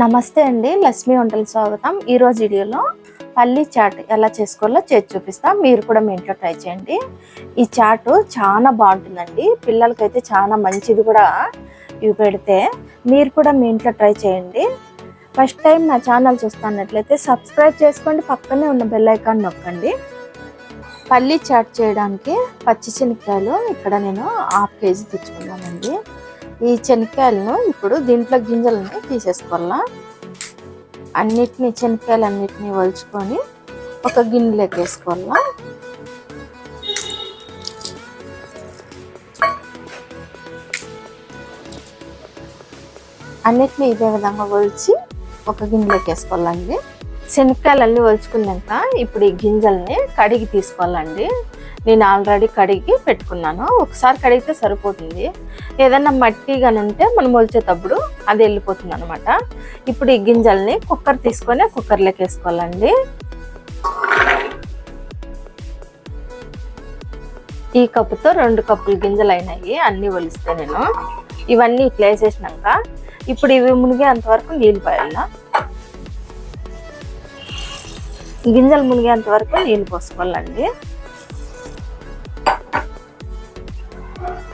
నమస్తే అండి లక్ష్మీ వంటలు స్వాగతం. ఈరోజు వీడియోలో పల్లీ చాట్ ఎలా చేసుకోవాలో చేసి చూపిస్తాం. మీరు కూడా మీ ఇంట్లో ట్రై చేయండి. ఈ చాట్ చాలా బాగుంటుందండి. పిల్లలకైతే చాలా మంచిది కూడా. ఇవి పెడితే మీరు కూడా మీ ఇంట్లో ట్రై చేయండి. ఫస్ట్ టైం నా ఛానల్ చూస్తున్నట్లయితే సబ్స్క్రైబ్ చేసుకోండి. పక్కనే ఉన్న బెల్ ఐకాన్ నొక్కండి. పల్లీ చాట్ చేయడానికి పచ్చి శనక్కాయలు ఇక్కడ నేను హాఫ్ కేజీ తెచ్చుకున్నానండి. ఈ శనక్కాయలను ఇప్పుడు దీంట్లో గింజలని తీసేసుకోవాలా? అన్నిటినీ శనక్కాయలు అన్నిటినీ వలుచుకొని ఒక గిన్నెలోకి వేసుకోవాలా? అన్నిటినీ ఇదే విధంగా వలిచి ఒక గిన్నెలోకి వేసుకోవాలండి. శనక్కాయలు అన్నీ వలుచుకున్నాక ఇప్పుడు ఈ గింజల్ని కడిగి తీసుకోవాలండి. నేను ఆల్రెడీ కడిగి పెట్టుకున్నాను. ఒకసారి కడిగితే సరిపోతుంది. ఏదన్నా మట్టి కానీ ఉంటే మనం ఒలిచేటప్పుడు అది వెళ్ళిపోతుంది అనమాట ఇప్పుడు ఈ గింజల్ని కుక్కర్ తీసుకొని కుక్కర్లోకి వేసుకోవాలండి. ఈ కప్పుతో రెండు కప్పులు గింజలు అయినాయి. అన్నీ ఒలిస్తే నేను. ఇవన్నీ ఇట్లా వేసేసినాక ఇప్పుడు ఇవి మునిగేంత వరకు నీళ్ళు పోయాలా. గింజలు మునిగేంత వరకు నీళ్ళు పోసుకోవాలండి.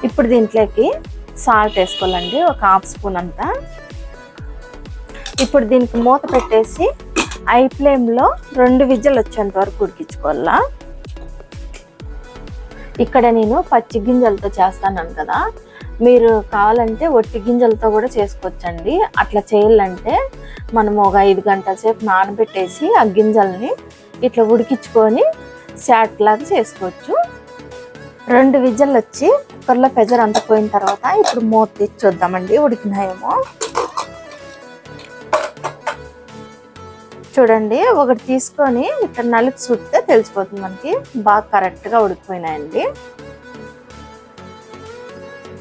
ఇప్పుడు దీంట్లోకి సాల్ట్ వేసుకోవాలండి ఒక హాఫ్ స్పూన్ అంతా. ఇప్పుడు దీనికి మూత పెట్టేసి ఐ ఫ్లేమ్లో రెండు విజిల్ వచ్చేంత వరకు ఉడికించుకోవాలా. ఇక్కడ నేను పచ్చి గింజలతో చేస్తాను కదా. మీరు కావాలంటే ఒట్టి గింజలతో కూడా చేసుకోవచ్చండి. అట్లా చేయాలంటే మనం ఒక ఐదు గంటల సేపు నానబెట్టేసి ఆ గింజల్ని ఇట్లా ఉడికించుకొని శాట్ లాగా చేసుకోవచ్చు. రెండు విజల్ వచ్చి కుక్కర్లో ప్రెజర్ అంత పోయిన తర్వాత ఇప్పుడు మూత తీసి చూద్దామండి ఉడికినాయేమో. చూడండి ఒకటి తీసుకొని ఇక్కడ నలుపు చూస్తే తెలిసిపోతుంది మనకి బాగా కరెక్ట్గా ఉడికిపోయినాయండి.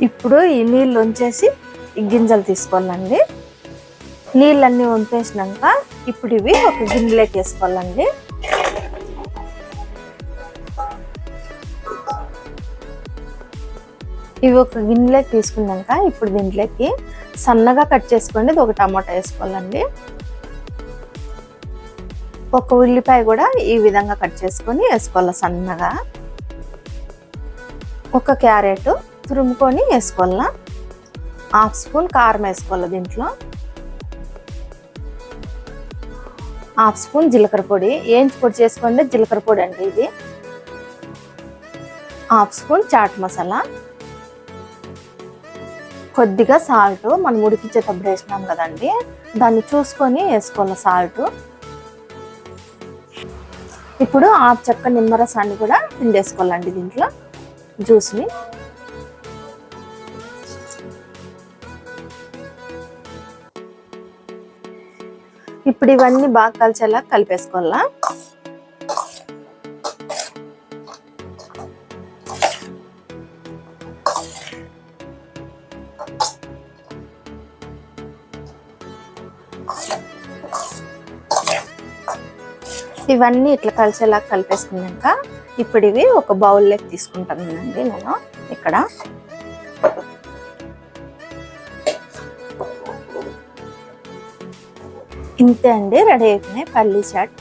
ఇప్పుడు ఈ నీళ్ళు ఉంచేసి గింజలు తీసుకోవాలండి. నీళ్ళన్నీ వంపేసినాక ఇప్పుడు ఇవి ఒక గిన్నెలోకి వేసుకోవాలండి. ఇవి ఒక గిన్నెలోకి తీసుకున్నాక ఇప్పుడు దీంట్లోకి సన్నగా కట్ చేసుకోండి. ఇది ఒక టమాటా వేసుకోవాలండి. ఒక ఉల్లిపాయ కూడా ఈ విధంగా కట్ చేసుకొని వేసుకోవాలి సన్నగా. ఒక క్యారెట్ తురుముకొని వేసుకోవాలా. హాఫ్ స్పూన్ కారం వేసుకోవాలి దీంట్లో. హాఫ్ స్పూన్ జీలకర్ర పొడి. ఏంచి పొడి చేసుకోండి? జీలకర్ర పొడి అండి ఇది. Half spoon chaat masala. కొద్దిగా సాల్ట్ మనం ఉడికించేటప్పుడు వేసినాం కదండి దాన్ని చూసుకొని వేసుకోవాలి సాల్ట్ ఇప్పుడు ఆ చెక్క నిమ్మరసాన్ని కూడా పిండేసుకోవాలండి దీంట్లో జ్యూస్ని. ఇప్పుడు ఇవన్నీ బాగా కలిసేలా కలిపేసుకోవాలా. ఇవన్నీ ఇట్లా కలిసేలా కలిపేసుకున్నాక ఇప్పుడు ఇవి ఒక బౌల్లోకి తీసుకుంటానండి నేను ఇక్కడ. ఇంతే అండి రెడీ అయిపోయినాయి. పల్లీ చాట్.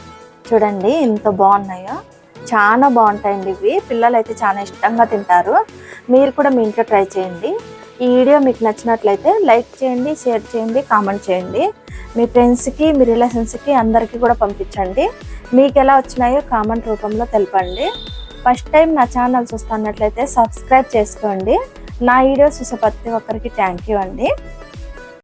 చూడండి ఎంత బాగున్నాయో. చాలా బాగుంటాయండి ఇవి. పిల్లలు అయితే చాలా ఇష్టంగా తింటారు. మీరు కూడా మీ ఇంట్లో ట్రై చేయండి. ఈ వీడియో మీకు నచ్చినట్లయితే లైక్ చేయండి షేర్ చేయండి కామెంట్ చేయండి. మీ ఫ్రెండ్స్కి మీ రిలేషన్స్కి అందరికీ కూడా పంపించండి. మీకు ఎలా వచ్చినాయో కామెంట్ రూపంలో తెలపండి. ఫస్ట్ టైం నా ఛానల్ చూస్తున్నట్లయితే సబ్స్క్రైబ్ చేసుకోండి. నా వీడియోస్ చూసే ప్రతి ఒక్కరికి థ్యాంక్ యూ అండి.